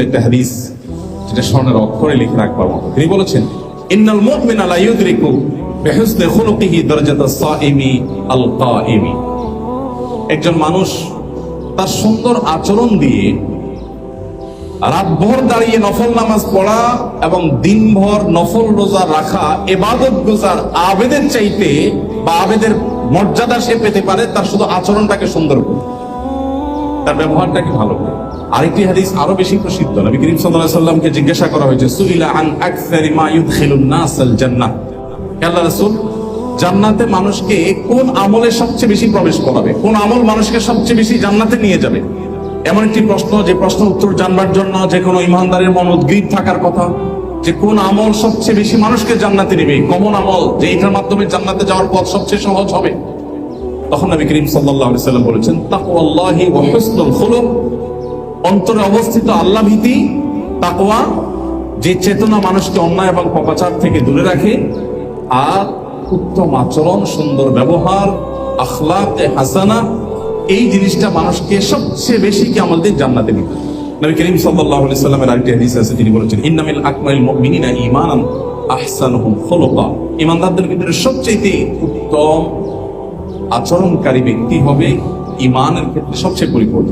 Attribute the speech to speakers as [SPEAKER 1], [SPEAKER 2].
[SPEAKER 1] একটা হাদিস যেটা স্বর্ণের অক্ষরে লিখে রাখবার মতো। তিনি বলেছেন, ইন্নাল মুমিনা লা ইউদরিকু বিহুসনি খুলুকিহি দারাজাত আস-সাইমি আল কাইমি একজন মানুষ তার সুন্দর আচরণ দিয়ে রাতভর দাঁড়িয়ে নফল নামাজ পড়া এবং দিনভর নফল রোজা রাখা, এবাদত গোজার আবেদের চাইতে বা আবেদের মর্যাদা সে পেতে পারে, তার শুধু আচরণটাকে সুন্দর করে তার ব্যবহারটাকে ভালো? আরেকটি হাদিস আরও বেশি প্রসিদ্ধ। নবী করিম সাল্লাল্লাহু সাল্লামকে জিজ্ঞাসা করা হয়েছে, সুইলা আন আকসারি মা ইউদখিলুন নাস আল জান্নাহ? হে আল্লাহ রাসূল, জান্নাতে মানুষকে কোন আমলে সবচেয়ে বেশি প্রবেশ করাবে? কোন আমল মানুষকে সবচেয়ে বেশি জান্নাতে নিয়ে যাবে? এমন একটি প্রশ্ন, যে প্রশ্ন উত্তর জানবার জন্য যে কোনো ইমানদারের মন উদ্গ্রীব থাকার কথা, যে কোন আমল সবচেয়ে বেশি মানুষকে জান্নাতে নেবে? কমন আমল যে এটার মাধ্যমে জান্নাতে যাওয়ার পথ সবচেয়ে সহজ হবে? তখন নবী করিম আলাইহি সাল্লাম বলেছেন হুসনুল খুলুক। অন্তরে অবস্থিত আল্লাহ ভীতি, তাকওয়া, যে চেতনা মানুষকে অন্যায় এবং পপাচার থেকে দূরে রাখে, আর উত্তম আচরণ, সুন্দর ব্যবহার, আখলাক হাসানা, এই জিনিসটা মানুষকে সবচেয়ে বেশি কি আমাদের জান্নাতে নিবে নবী করিম আলাইহি সাল্লামের আরেকটি হাদিস আছে, তিনি বলেছেন, ইন্নামিল আকমালিল মুমিনিনা ঈমানান আহসানুহুম খুলুকা। ঈমানদারদের ভিতরে সবচেয়ে উত্তম আচরণকারী ব্যক্তি হবে ইমানের ক্ষেত্রে সবচেয়ে পরিপূর্ণ।